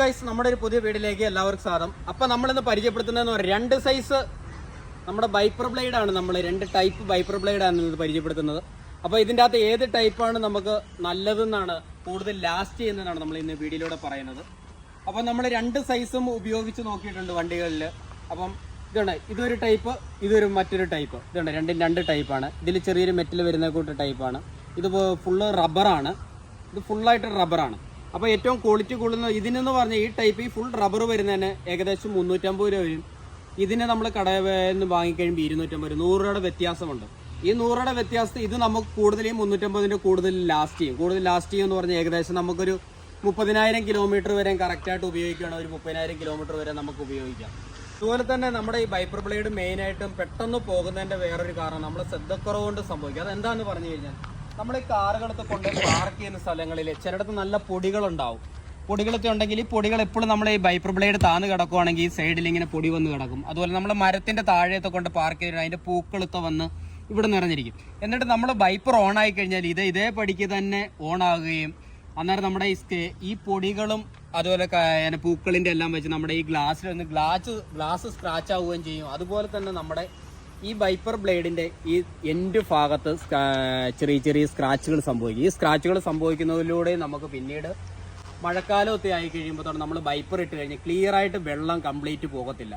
Guys നമ്മുടെ ഒരു പുതിയ വീഡിയോയിലേക്ക് എല്ലാവർക്കും സ്വാഗതം. അപ്പൊ നമ്മളിന്ന് പരിചയപ്പെടുത്തുന്നതെന്ന് പറഞ്ഞാൽ രണ്ട് സൈസ് നമ്മുടെ ബൈപ്പർ ബ്ലേഡ് ആണ് നമ്മൾ രണ്ട് ടൈപ്പ് ബൈപ്പർ ബ്ലേഡ് ആണ് ഇത് പരിചയപ്പെടുത്തുന്നത്. അപ്പോൾ ഇതിന്റെ അകത്ത് ഏത് ടൈപ്പാണ് നമുക്ക് നല്ലതെന്നാണ് കൂടുതൽ ലാസ്റ്റ് ചെയ്യുന്നതാണ് നമ്മൾ ഇന്ന് വീഡിയോയിലൂടെ പറയുന്നത്. അപ്പോൾ നമ്മൾ രണ്ട് സൈസും ഉപയോഗിച്ച് നോക്കിയിട്ടുണ്ട് വണ്ടികളിൽ അപ്പം ഇതുണ്ട് ഇതൊരു ടൈപ്പ് ഇതൊരു മറ്റൊരു ടൈപ്പ് ഇതുണ്ട് രണ്ടും രണ്ട് ടൈപ്പാണ് ഇതിൽ ചെറിയൊരു മെറ്റൽ വരുന്ന കൂട്ട് ടൈപ്പാണ് ഇത് ഫുള്ള് റബ്ബറാണ് ഇത് ഫുള്ളായിട്ട് റബ്ബറാണ് അപ്പോൾ ഏറ്റവും ക്വാളിറ്റി കൂടുന്ന ഇതിനെന്ന് പറഞ്ഞാൽ ഈ ടൈപ്പ് ഈ ഫുൾ റബ്ബർ വരുന്നതിന് ഏകദേശം മുന്നൂറ്റമ്പത് രൂപ വരും. ഇതിനെ നമ്മൾ കടയിൽ വാങ്ങിക്കഴിയുമ്പോൾ ഇരുന്നൂറ്റമ്പത് രൂപ. നൂറ് രൂപയുടെ വ്യത്യാസമുണ്ട്. ഈ നൂറ് രൂപയുടെ വ്യത്യാസത്തിൽ ഇത് നമുക്ക് കൂടുതൽ ഈ മുന്നൂറ്റമ്പതിന്റെ കൂടുതൽ ലാസ്റ്റ് ചെയ്യും. കൂടുതൽ ലാസ്റ്റ് ചെയ്യും എന്ന് പറഞ്ഞാൽ ഏകദേശം നമുക്കൊരു മുപ്പതിനായിരം കിലോമീറ്റർ വരെ കറക്റ്റായിട്ട് ഉപയോഗിക്കുകയാണ് ഒരു മുപ്പതിനായിരം കിലോമീറ്റർ വരെ നമുക്ക് ഉപയോഗിക്കാം. അതുപോലെ തന്നെ നമ്മുടെ ഈ ബൈപ്പർ ബ്ലേഡ് മെയിനായിട്ടും പെട്ടെന്ന് പോകുന്നതിന്റെ വേറൊരു കാരണം നമ്മൾ ശ്രദ്ധക്കുറവ് കൊണ്ട് സംഭവിക്കും. അതെന്താന്ന് പറഞ്ഞു കഴിഞ്ഞാൽ നമ്മൾ ഈ കാറുകളൊക്കെ കൊണ്ട് പാർക്ക് ചെയ്യുന്ന സ്ഥലങ്ങളിൽ ചിലയിടത്ത് നല്ല പൊടികളുണ്ടാവും. പൊടികളൊക്കെ ഉണ്ടെങ്കിൽ ഈ പൊടികൾ എപ്പോഴും നമ്മൾ ഈ ബൈപ്പർ ബ്ലേഡ് താന്ന് കിടക്കുവാണെങ്കിൽ ഈ സൈഡിൽ ഇങ്ങനെ പൊടി വന്ന് കിടക്കും. അതുപോലെ നമ്മൾ മരത്തിന്റെ താഴെയൊക്കെ കൊണ്ട് പാർക്ക് ചെയ്തിട്ട് അതിന്റെ പൂക്കളൊക്കെ വന്ന് ഇവിടെ നിറഞ്ഞിരിക്കും. എന്നിട്ട് നമ്മൾ ബൈപ്പർ ഓൺ ആയി കഴിഞ്ഞാൽ ഇത് ഇതേ പടിക്ക് തന്നെ ഓൺ ആകുകയും അന്നേരം നമ്മുടെ ഈ ഈ പൊടികളും അതുപോലെ പൂക്കളിന്റെ എല്ലാം വെച്ച് നമ്മുടെ ഈ ഗ്ലാസ്സിൽ ഒന്ന് ഗ്ലാസ് ഗ്ലാസ് സ്ക്രാച്ച് ആവുകയും ചെയ്യും. അതുപോലെ തന്നെ നമ്മുടെ ഈ വൈപ്പർ ബ്ലേഡിന്റെ ഈ എൻഡ് ഭാഗത്ത് ചെറിയ ചെറിയ സ്ക്രാച്ചുകൾ സംഭവിക്കും. ഈ സ്ക്രാച്ചുകൾ സംഭവിക്കുന്നതിലൂടെ നമുക്ക് പിന്നീട് മഴക്കാലമൊക്കെ ആയി കഴിയുമ്പോൾ നമ്മൾ വൈപ്പർ ഇട്ട് കഴിഞ്ഞ് ക്ലിയർ ആയിട്ട് വെള്ളം കംപ്ലീറ്റ് പോകത്തില്ല.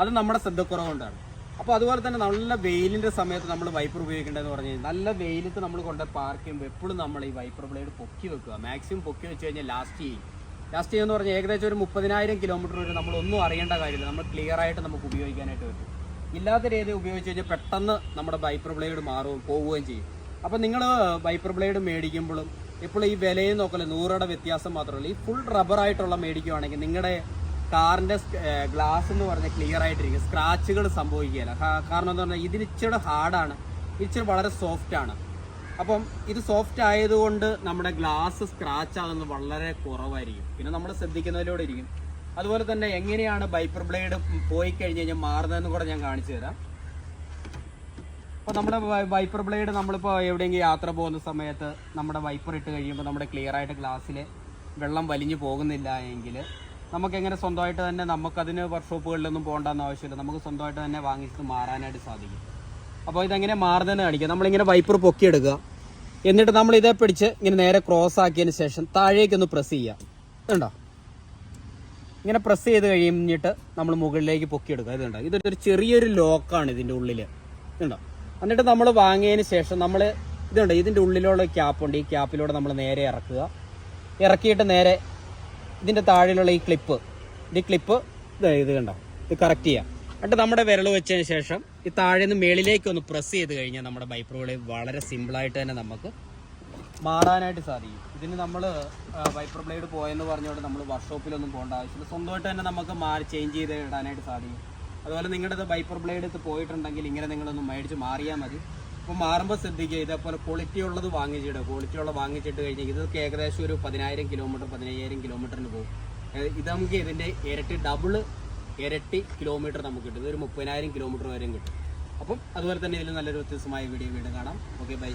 അത് നമ്മുടെ ശ്രദ്ധക്കുറവുകൊണ്ടാണ് അപ്പോൾ അതുപോലെ തന്നെ നല്ല വെയിലിന്റെ സമയത്ത് നമ്മൾ വൈപ്പർ ഉപയോഗിക്കേണ്ടതെന്ന് പറഞ്ഞു കഴിഞ്ഞാൽ നല്ല വെയിലത്ത് നമ്മൾ കൊണ്ട് പാർക്ക് ചെയ്യുമ്പോൾ എപ്പോഴും നമ്മൾ ഈ വൈപ്പർ ബ്ലേഡ് പൊക്കി വെക്കുക. മാക്സിമം പൊക്കി വെച്ച് കഴിഞ്ഞാൽ ലാസ്റ്റ് ചെയ്യും. ലാസ്റ്റ് ചെയ്യുമെന്ന് പറഞ്ഞാൽ ഏകദേശം ഒരു മുപ്പതിനായിരം കിലോമീറ്റർ വരെ നമ്മളൊന്നും അറിയേണ്ട കാര്യമില്ല. നമ്മൾ ക്ലിയർ ആയിട്ട് നമുക്ക് ഉപയോഗിക്കാനായിട്ട് പറ്റും. ഇല്ലാത്ത രീതി ഉപയോഗിച്ച് കഴിഞ്ഞാൽ പെട്ടെന്ന് നമ്മുടെ വൈപ്പർ ബ്ലേഡ് മാറുകയും പോവുകയും ചെയ്യും. അപ്പോൾ നിങ്ങൾ വൈപ്പർ ബ്ലേഡ് മേടിക്കുമ്പോഴും ഇപ്പോൾ ഈ വിലയിൽ നോക്കല്ലേ നൂറുടെ വ്യത്യാസം മാത്രമല്ല. ഈ ഫുൾ റബ്ബറായിട്ടുള്ള മേടിക്കുവാണെങ്കിൽ നിങ്ങളുടെ കാറിന്റെ ഗ്ലാസ് എന്ന് പറഞ്ഞാൽ ക്ലിയർ ആയിട്ടിരിക്കും. സ്ക്രാച്ചുകൾ സംഭവിക്കുകയില്ല. കാരണം എന്താ പറഞ്ഞാൽ ഇതിന് ഇച്ചിരി ഹാർഡാണ്. ഇച്ചിരി വളരെ സോഫ്റ്റ് ആണ് അപ്പം ഇത് സോഫ്റ്റ് ആയതുകൊണ്ട് നമ്മുടെ ഗ്ലാസ് സ്ക്രാച്ച് ആകുന്നത് വളരെ കുറവായിരിക്കും. പിന്നെ നമ്മൾ ശ്രദ്ധിക്കുന്നതിലൂടെ ഇരിക്കും. അതുപോലെ തന്നെ എങ്ങനെയാണ് ബൈപ്പർ ബ്ലേഡ് പോയി കഴിഞ്ഞ് കഴിഞ്ഞാൽ മാറുന്നതെന്ന് കൂടെ ഞാൻ കാണിച്ചു തരാം. അപ്പോൾ നമ്മുടെ വൈപ്പർ ബ്ലേഡ് നമ്മളിപ്പോൾ എവിടെയെങ്കിലും യാത്ര പോകുന്ന സമയത്ത് നമ്മുടെ വൈപ്പർ ഇട്ട് കഴിയുമ്പോൾ നമ്മുടെ ക്ലിയർ ആയിട്ട് ഗ്ലാസ്സിൽ വെള്ളം വലിഞ്ഞു പോകുന്നില്ല എങ്കിൽ നമുക്ക് എങ്ങനെ സ്വന്തമായിട്ട് തന്നെ നമുക്കതിന് വർക്ക്ഷോപ്പുകളിലൊന്നും പോകേണ്ടെന്ന് ആവശ്യമില്ല. നമുക്ക് സ്വന്തമായിട്ട് തന്നെ വാങ്ങിച്ചിട്ട് മാറാനായിട്ട് സാധിക്കും. അപ്പോൾ ഇതെങ്ങനെ മാറുന്നതെന്ന് കാണിക്കുക നമ്മളിങ്ങനെ വൈപ്പർ പൊക്കിയെടുക്കുക. എന്നിട്ട് നമ്മൾ പിടിച്ച് ഇങ്ങനെ നേരെ ക്രോസ് ആക്കിയതിന് ശേഷം താഴേക്കൊന്ന് പ്രസ് ചെയ്യുക. ഇതുണ്ടോ ഇങ്ങനെ പ്രസ് ചെയ്ത് കഴിഞ്ഞിട്ട് നമ്മൾ മുകളിലേക്ക് പൊക്കിയെടുക്കുക. ഇതുണ്ടോ ഇതൊരു ചെറിയൊരു ലോക്കാണ് ഇതിന്റെ ഉള്ളിൽ ഇതുണ്ടോ എന്നിട്ട് നമ്മൾ വാങ്ങിയതിന് ശേഷം നമ്മൾ ഇതുണ്ട് ഇതിന്റെ ഉള്ളിലുള്ള ക്യാപ്പുണ്ട് ഈ ക്യാപ്പിലൂടെ നമ്മൾ നേരെ ഇറക്കുക. ഇറക്കിയിട്ട് നേരെ ഇതിന്റെ താഴെയുള്ള ഈ ക്ലിപ്പ് ഈ ക്ലിപ്പ് ഇത് ഇത് കണ്ടോ? ഇത് കറക്റ്റ് ചെയ്യാം. എന്നിട്ട് നമ്മുടെ വിരൽ വെച്ചതിന് ശേഷം ഈ താഴെ നിന്ന് മേളിലേക്ക് ഒന്ന് പ്രസ് ചെയ്ത് കഴിഞ്ഞാൽ നമ്മുടെ ബൈപ്രോളി വളരെ സിമ്പിളായിട്ട് തന്നെ നമുക്ക് മാറാനായിട്ട് സാധിക്കും. ഇതിന് നമ്മൾ വൈപ്പർ ബ്ലേഡ് പോയെന്ന് പറഞ്ഞുകൊണ്ട് നമ്മൾ വർക്ക്ഷോപ്പിലൊന്നും പോകേണ്ട ആവശ്യമില്ല. സ്വന്തമായിട്ട് തന്നെ നമുക്ക് മാറി ചേഞ്ച് ചെയ്ത് ഇടാനായിട്ട് സാധിക്കും. അതുപോലെ നിങ്ങളുടെ ഇത് വൈപ്പർ ബ്ലേഡ് ഇത് പോയിട്ടുണ്ടെങ്കിൽ ഇങ്ങനെ നിങ്ങളൊന്ന് മേടിച്ച് മാറിയാൽ മതി. അപ്പോൾ മാറുമ്പോൾ ശ്രദ്ധിക്കുക ഇതേപോലെ ക്വാളിറ്റി ഉള്ളത് വാങ്ങിച്ചിടുക ക്വാളിറ്റി ഉള്ളത് വാങ്ങിച്ചിട്ട് കഴിഞ്ഞാൽ ഇതൊക്കെ ഏകദേശം ഒരു പതിനായിരം കിലോമീറ്റർ പതിനയ്യായിരം കിലോമീറ്ററിന് പോകും. ഇത് നമുക്ക് ഇതിന്റെ ഇരട്ടി ഡബിൾ ഇരട്ടി കിലോമീറ്റർ നമുക്ക് കിട്ടും. ഇതൊരു മുപ്പതിനായിരം കിലോമീറ്റർ വരെയും കിട്ടും. അപ്പം അതുപോലെ തന്നെ ഇതിൽ നല്ലൊരു വ്യത്യസ്തമായ വീഡിയോ വീണ്ടും കാണാം. Okay bye